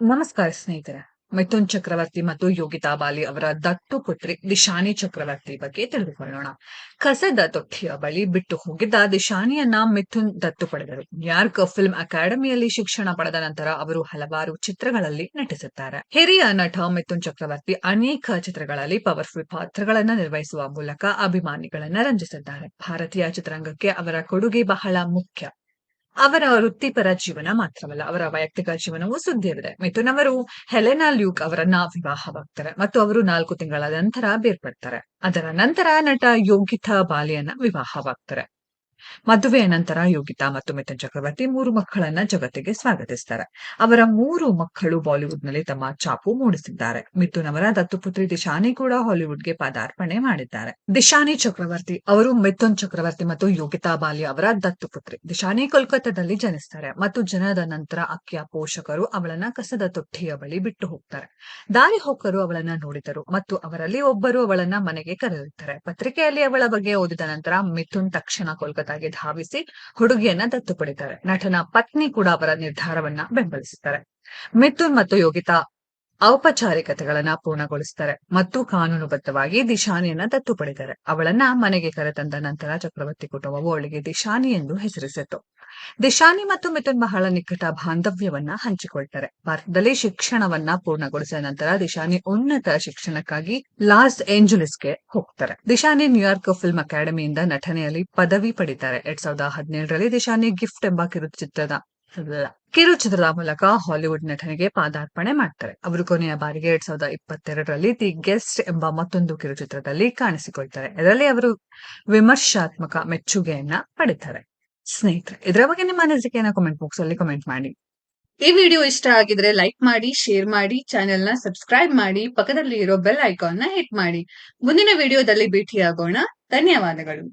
ನಮಸ್ಕಾರ ಸ್ನೇಹಿತರೆ, ಮಿಥುನ್ ಚಕ್ರವರ್ತಿ ಮತ್ತು ಯೋಗಿತಾ ಬಾಲಿ ಅವರ ದತ್ತು ಪುತ್ರಿ ದಿಶಾನಿ ಚಕ್ರವರ್ತಿ ಬಗ್ಗೆ ತಿಳಿದುಕೊಳ್ಳೋಣ. ಕಸದ ತೊಟ್ಟಿಯ ಬಳಿ ಬಿಟ್ಟು ಹೋಗಿದ್ದ ದಿಶಾನಿಯನ್ನ ಮಿಥುನ್ ದತ್ತು ಪಡೆದರು. ನ್ಯೂಯಾರ್ಕ್ ಫಿಲ್ಮ್ ಅಕಾಡೆಮಿಯಲ್ಲಿ ಶಿಕ್ಷಣ ಪಡೆದ ನಂತರ ಅವರು ಹಲವಾರು ಚಿತ್ರಗಳಲ್ಲಿ ನಟಿಸುತ್ತಾರೆ. ಹಿರಿಯ ನಟ ಮಿಥುನ್ ಚಕ್ರವರ್ತಿ ಅನೇಕ ಚಿತ್ರಗಳಲ್ಲಿ ಪವರ್ಫುಲ್ ಪಾತ್ರಗಳನ್ನು ನಿರ್ವಹಿಸುವ ಮೂಲಕ ಅಭಿಮಾನಿಗಳನ್ನ ರಂಜಿಸಿದ್ದಾರೆ. ಭಾರತೀಯ ಚಿತ್ರರಂಗಕ್ಕೆ ಅವರ ಕೊಡುಗೆ ಬಹಳ ಮುಖ್ಯ. ಅವರ ವೃತ್ತಿಪರ ಜೀವನ ಮಾತ್ರವಲ್ಲ, ಅವರ ವೈಯಕ್ತಿಕ ಜೀವನವೂ ಸುದ್ದಿಯವಿದೆ ಮಿಥುನ್ ಅವರು ಹೆಲೆನಾ ಲ್ಯೂಕ್ ಅವರನ್ನ ವಿವಾಹವಾಗ್ತಾರೆ ಮತ್ತು ಅವರು ನಾಲ್ಕು ತಿಂಗಳ ನಂತರ ಬೇರ್ಪಡ್ತಾರೆ. ಅದರ ನಂತರ ನಟ ಯೋಗಿತಾ ಬಾಲಿಯನ್ನ ವಿವಾಹವಾಗ್ತಾರೆ. ಮದುವೆಯ ನಂತರ ಯೋಗಿತಾ ಮತ್ತು ಮಿಥುನ್ ಚಕ್ರವರ್ತಿ ಮೂರು ಮಕ್ಕಳನ್ನ ಜಗತ್ತಿಗೆ ಸ್ವಾಗತಿಸ್ತಾರೆ. ಅವರ ಮೂರು ಮಕ್ಕಳು ಬಾಲಿವುಡ್ನಲ್ಲಿ ತಮ್ಮ ಚಾಪು ಮೂಡಿಸಿದ್ದಾರೆ. ಮಿಥುನ್ ಅವರ ದತ್ತುಪುತ್ರಿ ದಿಶಾನಿ ಕೂಡ ಹಾಲಿವುಡ್ಗೆ ಪದಾರ್ಪಣೆ ಮಾಡಿದ್ದಾರೆ. ದಿಶಾನಿ ಚಕ್ರವರ್ತಿ ಅವರು ಮಿಥುನ್ ಚಕ್ರವರ್ತಿ ಮತ್ತು ಯೋಗಿತಾ ಬಾಲಿ ಅವರ ದತ್ತುಪುತ್ರಿ. ದಿಶಾನಿ ಕೋಲ್ಕತ್ತಾದಲ್ಲಿ ಜನಿಸ್ತಾರೆ ಮತ್ತು ಜನದ ನಂತರ ಅಕ್ಕಿಯ ಪೋಷಕರು ಅವಳನ್ನ ಕಸದ ತೊಟ್ಟಿಯ ಬಳಿ ಬಿಟ್ಟು ಹೋಗ್ತಾರೆ. ದಾರಿ ಹೋಕರು ಅವಳನ್ನ ನೋಡಿದರು ಮತ್ತು ಅವರಲ್ಲಿ ಒಬ್ಬರು ಅವಳನ್ನ ಮನೆಗೆ ಕರೆಯುತ್ತಾರೆ ಪತ್ರಿಕೆಯಲ್ಲಿ ಅವಳ ಬಗ್ಗೆ ಓದಿದ ನಂತರ ಮಿಥುನ್ ತಕ್ಷಣ ಕೋಲ್ಕತ್ತಾಗೆ ಧಾವಿಸಿ ಹುಡುಗಿಯನ್ನ ದತ್ತು ಪಡಿತಾರೆ. ನಟನ ಪತ್ನಿ ಕೂಡ ಅವರ ನಿರ್ಧಾರವನ್ನ ಬೆಂಬಲಿಸುತ್ತಾರೆ. ಮಿಥುನ್ ಮತ್ತು ಯೋಗಿತಾ ಔಪಚಾರಿಕತೆಗಳನ್ನ ಪೂರ್ಣಗೊಳಿಸುತ್ತಾರೆ ಮತ್ತು ಕಾನೂನುಬದ್ಧವಾಗಿ ದಿಶಾನಿಯನ್ನ ದತ್ತು ಪಡಿತಾರೆ. ಅವಳನ್ನ ಮನೆಗೆ ಕರೆತಂದ ನಂತರ ಚಕ್ರವರ್ತಿ ಕುಟುಂಬವು ಅವಳಿಗೆ ದಿಶಾನಿ ಎಂದು ಹೆಸರಿಸಿತು ದಿಶಾನಿ ಮತ್ತು ಮಿಥುನ್ ಬಹಳ ನಿಕಟ ಬಾಂಧವ್ಯವನ್ನ ಹಂಚಿಕೊಳ್ತಾರೆ. ಭಾರತದಲ್ಲಿ ಶಿಕ್ಷಣವನ್ನ ಪೂರ್ಣಗೊಳಿಸಿದ ನಂತರ ದಿಶಾನಿ ಉನ್ನತ ಶಿಕ್ಷಣಕ್ಕಾಗಿ ಲಾಸ್ ಏಂಜಲಿಸ್ಗೆ ಹೋಗ್ತಾರೆ. ದಿಶಾನಿ ನ್ಯೂಯಾರ್ಕ್ ಫಿಲ್ಮ್ ಅಕಾಡೆಮಿಯಿಂದ ನಟನೆಯಲ್ಲಿ ಪದವಿ ಪಡಿತಾರೆ. ಎರಡ್ ಸಾವಿರದ ಹದಿನೇಳರಲ್ಲಿ ದಿಶಾನಿ ಗಿಫ್ಟ್ ಎಂಬ ಕಿರುಚಿತ್ರದ ಕಿರುಚಿತ್ರದ ಮೂಲಕ ಹಾಲಿವುಡ್ ನಟನೆಗೆ ಪಾದಾರ್ಪಣೆ ಮಾಡ್ತಾರೆ. ಅವರು ಕೊನೆಯ ಬಾರಿಗೆ ಎರಡ್ ಸಾವಿರದ ಇಪ್ಪತ್ತೆರಡರಲ್ಲಿ ದಿ ಗೆಸ್ಟ್ ಎಂಬ ಮತ್ತೊಂದು ಕಿರುಚಿತ್ರದಲ್ಲಿ ಕಾಣಿಸಿಕೊಳ್ತಾರೆ. ಇದರಲ್ಲಿ ಅವರು ವಿಮರ್ಶಾತ್ಮಕ ಮೆಚ್ಚುಗೆಯನ್ನ ಪಡಿತಾರೆ. ಸ್ನೇಹಿತರೆ, ಇದರ ಬಗ್ಗೆ ನಿಮ್ಮ ಏನೋ ಕಮೆಂಟ್ ಬಾಕ್ಸ್ ಅಲ್ಲಿ ಕಮೆಂಟ್ ಮಾಡಿ. ಈ ವಿಡಿಯೋ ಇಷ್ಟ ಆಗಿದ್ರೆ ಲೈಕ್ ಮಾಡಿ ಶೇರ್ ಮಾಡಿ ಚಾನೆಲ್ನ ಸಬ್ಸ್ಕ್ರೈಬ್ ಮಾಡಿ ಪಕ್ಕದಲ್ಲಿ ಇರೋ ಬೆಲ್ ಐಕಾನ್ನ ಹಿಟ್ ಮಾಡಿ. ಮುಂದಿನ ವಿಡಿಯೋದಲ್ಲಿ ಭೇಟಿಯಾಗೋಣ. ಧನ್ಯವಾದಗಳು.